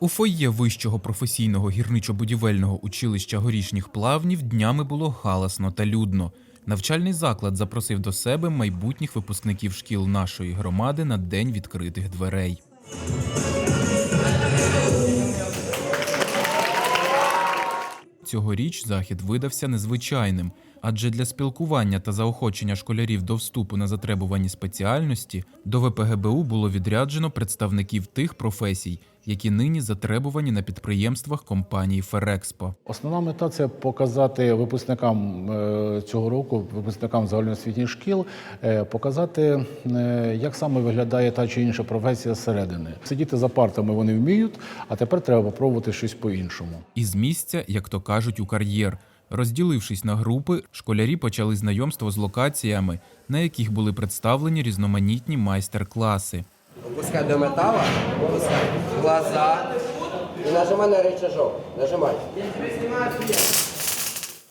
У фойє вищого професійного гірничо-будівельного училища горішніх плавнів днями було галасно та людно. Навчальний заклад запросив до себе майбутніх випускників шкіл нашої громади на день відкритих дверей. Цьогоріч захід видався незвичайним, адже для спілкування та заохочення школярів до вступу на затребувані спеціальності до ВПГБУ було відряджено представників тих професій, які нині затребувані на підприємствах компанії Ферекспо. Основна мета це показати випускникам е, цього року, випускникам загальноосвітніх шкіл, е, показати, е, як саме виглядає та чи інша професія зсередини. Сидіти за партами вони вміють, а тепер треба попробувати щось по-іншому. Із місця, як то кажуть, у кар'єр. Розділившись на групи, школярі почали знайомство з локаціями, на яких були представлені різноманітні майстер-класи. Опускай до металла, опускай глаза и нажимай на рычажок. Нажимай.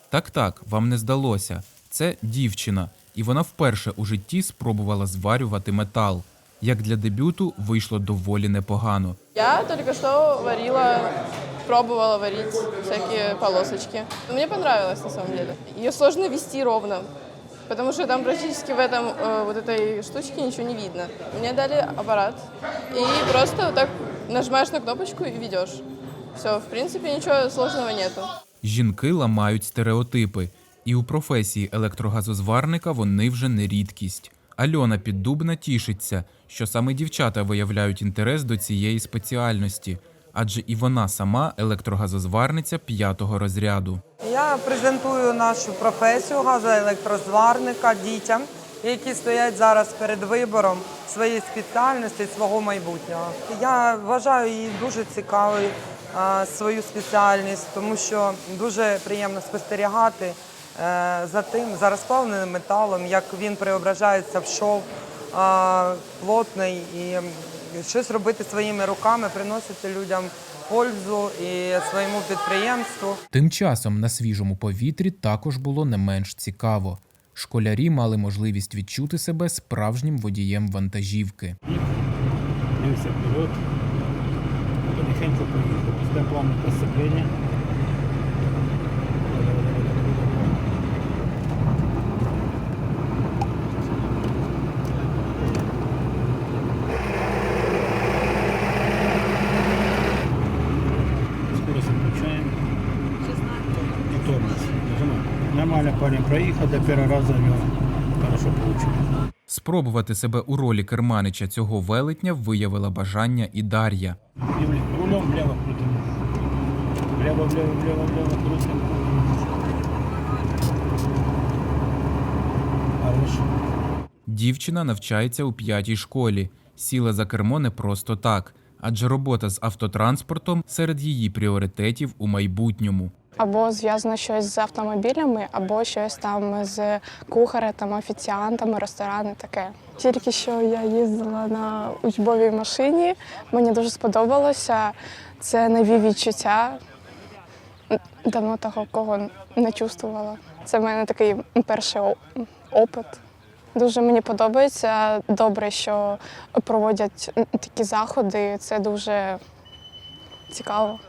Так, так, вам не здалося. Це дівчина, і вона вперше у житті спробувала зварювати метал. Як для дебюту вийшло доволі непогано. Я только что варила, пробовала варить всякие полосочки. Мне понравилось на самом деле. Ее сложно вести ровно, потому что там практически в этом э, вот этой штучке ничего не видно. Мне дали аппарат, и просто вот так нажимаешь на кнопочку и ведешь. Все, в принципе, ничего сложного нету. Жінки ламають стереотипи, і у професії електрогазозварника вони вже не рідкість. Альона Піддубна тішиться, що саме дівчата виявляють інтерес до цієї спеціальності, адже і вона сама електрогазозварниця п'ятого розряду. Я презентую нашу професію газоелектрозварника дітям, які стоять зараз перед вибором своєї спеціальності, свого майбутнього. Я вважаю її дуже цікавою свою спеціальність, тому що дуже приємно спостерігати е, за тим, за розплавленим металом, як він преображається в шов плотний і щось робити своїми руками, приносити людям пользу і своєму підприємству. Тим часом на свіжому повітрі також було не менш цікаво. Школярі мали можливість відчути себе справжнім водієм вантажівки. Дивися вперед. Потихеньку поїхав. Після плану присцеплення. Проїхав, до першого разу у нього хорошо вийшло. Спробувати себе у ролі керманича цього велетня виявила бажання і Дар'я. Рулем влево крутим. Влево, влево, влево, влево крутим. Дівчина навчається у п'ятій школі, сіла за кермо не просто так, адже робота з автотранспортом серед її пріоритетів у майбутньому. Або зв'язано щось з автомобілями, або щось там з кухарем, офіціантами, ресторани, таке. Тільки що я їздила на учбовій машині, мені дуже сподобалося. Це нові відчуття. Давно такого не чувствувала. Це в мене такий перший опит. Дуже мені подобається. Добре, що проводять такі заходи. Це дуже цікаво.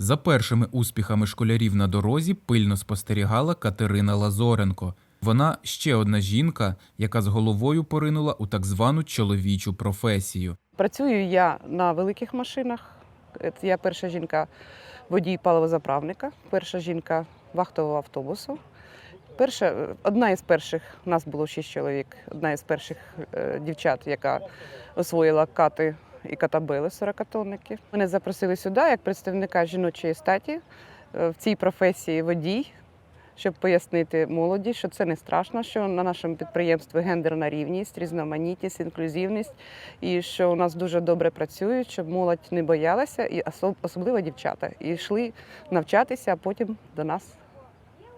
За першими успіхами школярів на дорозі пильно спостерігала Катерина Лазоренко. Вона ще одна жінка, яка з головою поринула у так звану чоловічу професію. Працюю я на великих машинах. Е, Я перша жінка водій паливозаправника, перша жінка вахтового автобусу. Перша, е, одна із перших, у нас було шість чоловік, одна із перших е, дівчат, яка освоїла кати і катабели 40-тонники. Мене запросили сюди як представника жіночої статі е, в цій професії водій, щоб пояснити молоді, що це не страшно, що на нашому підприємстві гендерна рівність, різноманітність, інклюзивність, і що у нас дуже добре працюють, щоб молодь не боялася, і особ- особливо дівчата, і йшли навчатися, а потім до нас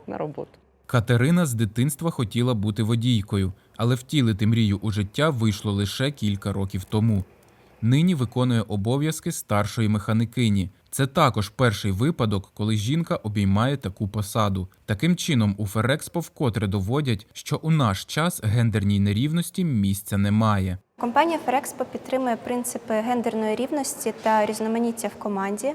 на роботу. Катерина з дитинства хотіла бути водійкою, але втілити мрію у життя вийшло лише кілька років тому. Нині виконує обов'язки старшої механикині. Це також перший випадок, коли жінка обіймає таку посаду. Таким чином, у Ферекспо вкотре доводять, що у наш час гендерній нерівності місця немає. Компанія Ферекспо підтримує принципи гендерної рівності та різноманіття в команді. Е,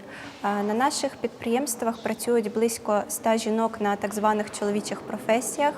На наших підприємствах працюють близько 100 жінок на так званих чоловічих професіях.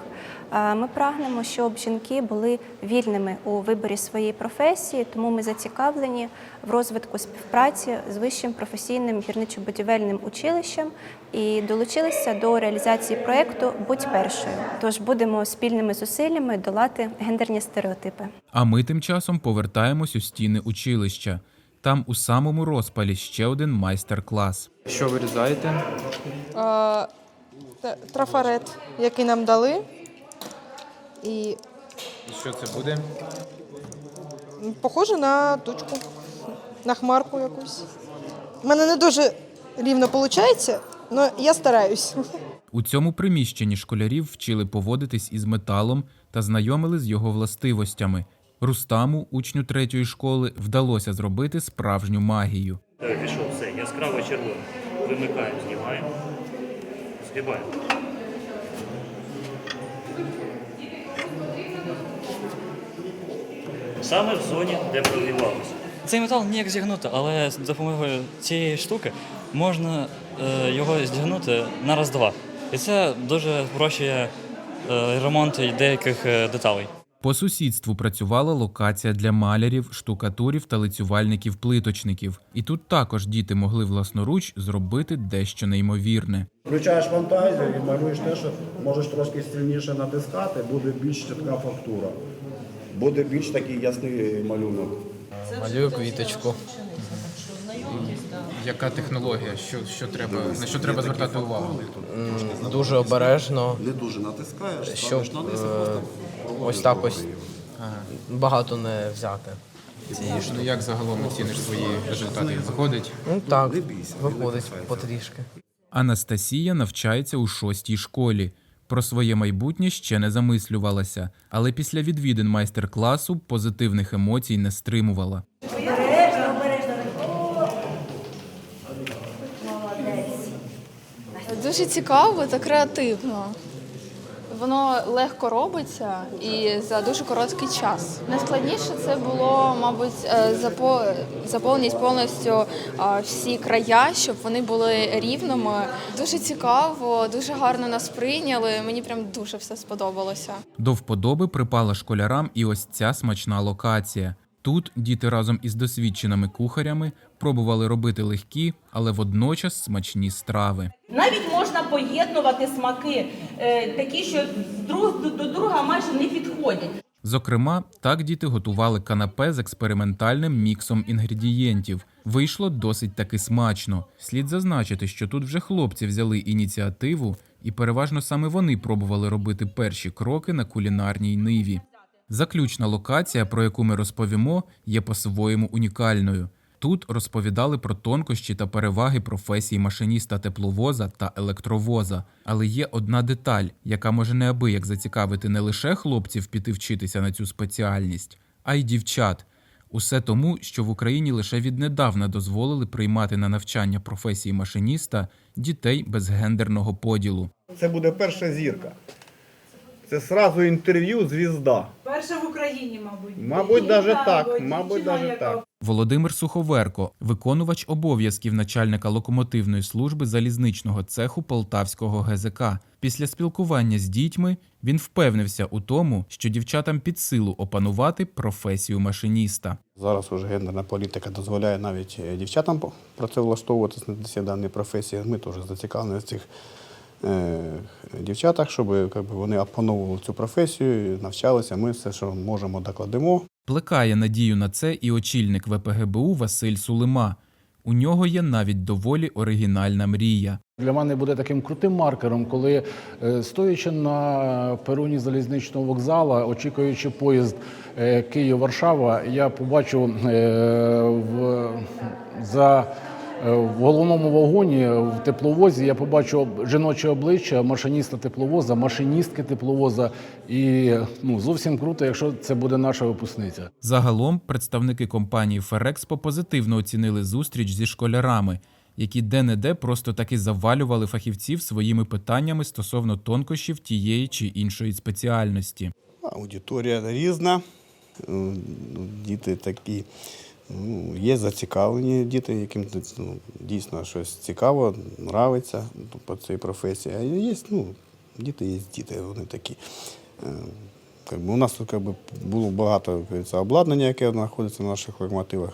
Е, Ми прагнемо, щоб жінки були вільними у виборі своєї професії, тому ми зацікавлені в розвитку співпраці з вищим професійним гірничо-будівельним училищем і долучилися до реалізації проєкту Будь першою. Тож будемо спільними зусиллями долати гендерні стереотипи. А ми тим часом повертаємось у стіни училища. Там у самому розпалі ще один майстер-клас. Що вирізаєте? А, трафарет, який нам дали. І І що це буде? похоже на тучку, на хмарку якусь. У мене не дуже рівно виходить, але я стараюсь. У цьому приміщенні школярів вчили поводитись із металом та знайомили з його властивостями. Рустаму, учню третьої школи, вдалося зробити справжню магію. Пішов, все, яскраво червоно. Вимикаємо, знімаємо. Згибаємо. Саме в зоні, де прогрівалося. Цей метал ніяк зігнути, але з допомогою цієї штуки можна е, його зігнути на раз-два. І це дуже спрощує е, ремонт деяких е, деталей. По сусідству працювала локація для малярів, штукатурів та лицювальників-плиточників. І тут також діти могли власноруч зробити дещо неймовірне. Включаєш фантазію і малюєш те, що можеш трошки сильніше натискати, буде більш чітка фактура. Буде більш такий ясний малюнок. Малюю квіточку. Яка технологія? Що, що треба, на що треба звертати увагу? Дуже обережно, Не дуже натискаєш, щоб е, ось так ось багато не взяти. Ну як загалом оціниш свої результати? Виходить? Ну так, виходить потрішки. Анастасія навчається у шостій школі. Про своє майбутнє ще не замислювалася, але після відвідин майстер-класу позитивних емоцій не стримувала. Дуже цікаво та креативно. Воно легко робиться і за дуже короткий час. Найскладніше це було, мабуть, е, запо- заповнити повністю всі края, щоб вони були рівними. Дуже цікаво, дуже гарно нас прийняли. Мені прям дуже все сподобалося. До вподоби припала школярам і ось ця смачна локація. Тут діти разом із досвідченими кухарями пробували робити легкі, але водночас смачні страви. Навіть можна поєднувати смаки, е, такі, що друг до- друга майже не підходять. Зокрема, так діти готували канапе з експериментальним міксом інгредієнтів. Вийшло досить таки смачно. Слід зазначити, що тут вже хлопці взяли ініціативу, і переважно саме вони пробували робити перші кроки на кулінарній ниві. Заключна локація, про яку ми розповімо, є по-своєму унікальною. Тут розповідали про тонкощі та переваги професій машиніста тепловоза та електровоза. Але є одна деталь, яка може неабияк зацікавити не лише хлопців піти вчитися на цю спеціальність, а й дівчат. Усе тому, що в Україні лише віднедавна дозволили приймати на навчання професії машиніста дітей без гендерного поділу. Це буде перша зірка. Це сразу інтерв'ю звізда. Перша в Україні, мабуть. Мабуть, навіть так. Мабуть, навіть так. Володимир Суховерко, виконувач обов'язків начальника локомотивної служби залізничного цеху Полтавського ГЗК. Після спілкування з дітьми він впевнився у тому, що дівчатам під силу опанувати професію машиніста. Зараз уже гендерна політика дозволяє навіть е, дівчатам працевлаштовуватися на дані професії. Ми теж зацікавлені в цих дівчатах, щоб якби, вони опановували цю професію, навчалися. Ми все, що можемо, докладемо. Плекає надію на це і очільник ВПГБУ Василь Сулима. У нього є навіть доволі оригінальна мрія. Для мене буде таким крутим маркером, коли е, стоячи на пероні залізничного вокзалу, очікуючи поїзд е, Київ-Варшава, я побачу е, в, за е, в головному вагоні в тепловозі. Я побачу жіноче обличчя машиніста тепловоза, машиністки тепловоза. І ну зовсім круто, якщо це буде наша випускниця. Загалом представники компанії Ферекспо позитивно оцінили зустріч зі школярами, які де-не-де просто таки завалювали фахівців своїми питаннями стосовно тонкощів тієї чи іншої спеціальності. Аудиторія різна, Ну, Діти такі. Ну, є зацікавлені діти, яким ну, дійсно щось цікаво, нравиться ну, по цій професії. А є ну, діти є діти, вони такі. Е, у нас тут було багато обладнання, яке знаходиться на наших локомотивах.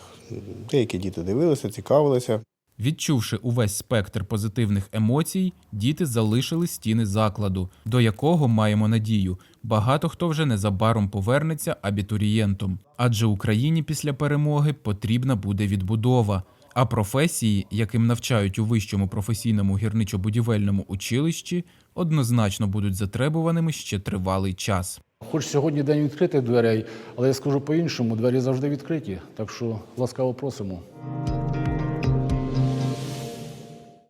Деякі діти дивилися, цікавилися. Відчувши увесь спектр позитивних емоцій, діти залишили стіни закладу, до якого маємо надію. Багато хто вже незабаром повернеться абітурієнтом, адже Україні після перемоги потрібна буде відбудова. А професії, яким навчають у вищому професійному гірничо-будівельному училищі, однозначно будуть затребуваними ще тривалий час. Хоч сьогодні день відкритих дверей, але я скажу по-іншому, двері завжди відкриті. Так що ласкаво просимо.